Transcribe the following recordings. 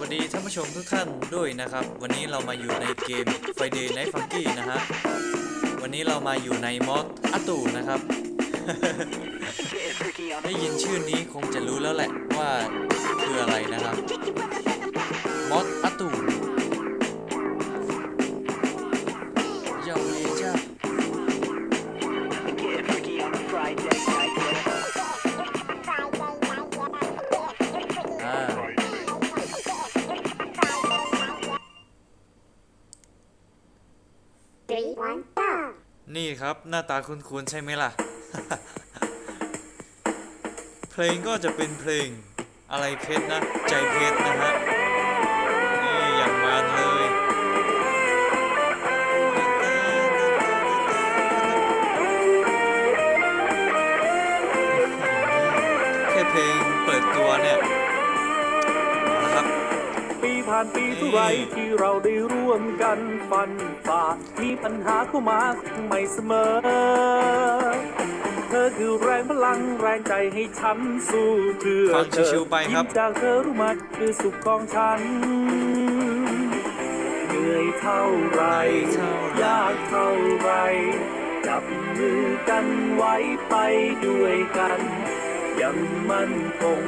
วัสดีท่านผู้ชมทุกท่านด้วยนะครับ วันนี้เรามาอยู่ในเกม Friday Night Funky นะฮะวันนี้เรามาอยู่ในมอสอาตูนะครับ ได้ยินชื่อนี้คงจะรู้แล้วแหละว่าคืออะไรนะครับ ครับ หน้าตาคุ้นๆใช่ไหมล่ะ เพลงก็จะเป็นเพลงอะไรเพชรนะ ใจเพชรนะฮะนี่อย่างมันเลยแค่เพลงเปิดตัวเนี่ย ผ่านปีเท่าไรที่เราได้ร่วมกันฟันฝ่า มีปัญหาเข้ามาไม่เสมอ เธอคือแรงพลังแรงใจให้ฉันสู้เพื่อฟังเธอชิวๆไปครับ ยิ้มจากเธอรู้มัดคือสุขของฉัน เหนื่อยเท่าไร ยากเท่าไร จับมือกันไว้ไปด้วยกัน ยังมั่นคง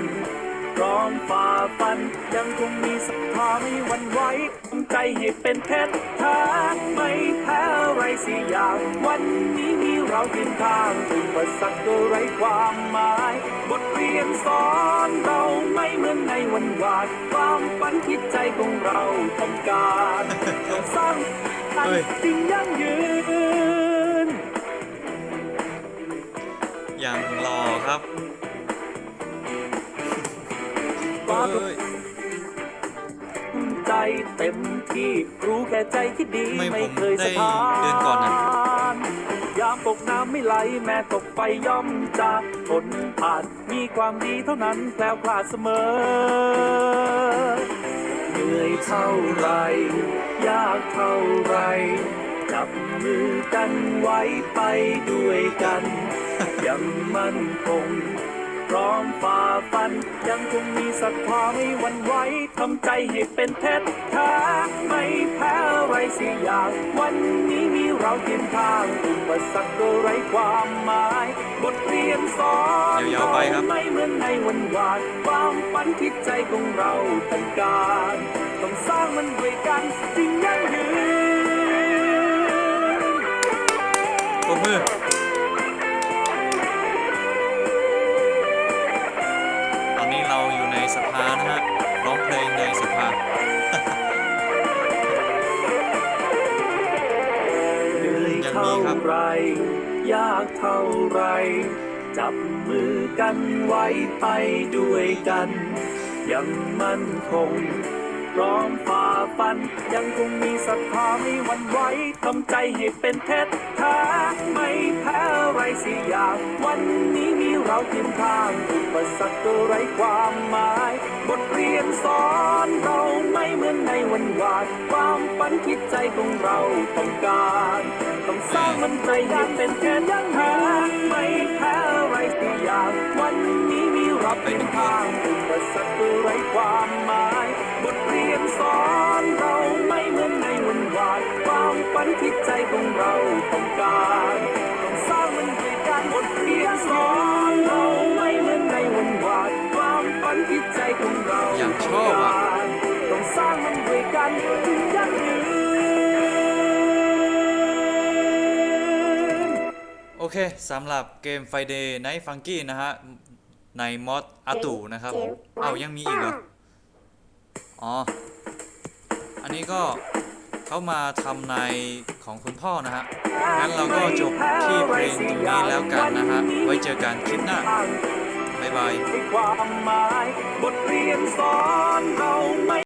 พร้อมฝ่าฟัน ยังคงมีศรัทธาไม่หวั่นไหวทำใจให้เป็นเพชรทางไม่แพ้อะไรสิอย่างวันนี้มีเราเพียงทางอุปสรรคก็ไร้ความหมาย บทเรียนสอนเราไม่เหมือนในวันวานความฝันคิดใจของเราต้องการต้องสร้างทางเฮ้ยสิ่งยั่งยืนอย่างหล่อครับ ฟ้าเอ้ยใจเต็มที่รู้แค่ใจคิดดีไม่ไม่เคยสะท้านเดือนก่อนนะยามตกน้ำไม่ไหลแม้ตกไฟย่อมจะทนผ่านมีความดีเท่านั้นแคล้วคลาดเสมอ เหนื่อยเท่าไร ยากเท่าไร จับมือกันไว้ไปด้วยกัน ยังมั่นคง พร้อมฝ่าฟัน ยังคงมีศรัทธาไม่หวั่นไหวทำใจให้เป็นเพชรทางไม่แพ้อะไรสิอย่าง วันนี้มีเราเคียงข้างอุปสรรคก็ไร้ความหมาย บทเรียนสอนยาวๆไปครับ ไม่เหมือนในวันวานความฝันที่ใจของเราต้องการต้องสร้างมันด้วยกันสิ่งยั่งยืนปรบมือ เหนื่อยเท่าไรยากเท่าไร จับมือกันไว้ไปด้วยกัน ยังมั่นคงพร้อมฝ่าฟัน ยังคงมีศรัทธาไม่หวั่นไหวทำใจให้เป็นเพชรทาไม่แพ้อะไรสิอย่าง วันนี้มีเราเคียงข้างอุปสรรคก็ไร้ความหมาย บทเรียนสอนเราไม่เหมือนในวันวาน ความฝันคิดใจของเราต้องการ สร้างมันใจกันเป็นแค่ยังหาไม่แพ้ไรสิอย่าง วันนี้มีเราเพียงข้างอุปสรรคไรความหมาย บทเรียนสอนเราไม่เหมือนในวันวานความฝันคิดใจของเราต้องการต้องสร้างมันด้วยกันบทเรียนสอนเราไม่เหมือนในวันวานความฝันคิดใจของเราอย่างชอบอะต้องสร้างมันด้วยกัน เคสำหรับเกม Friday Night Funky นะฮะ ในมอดอาตูนะครับผมเอายังมีอีกเหรอ อ๋อ อันนี้ก็เขามาทำในของคุณพ่อนะฮะ งั้นเราก็จบที่เพลงตรงนี้แล้วกันนะฮะ ไว้เจอกันคลิปหน้า บ๊ายบาย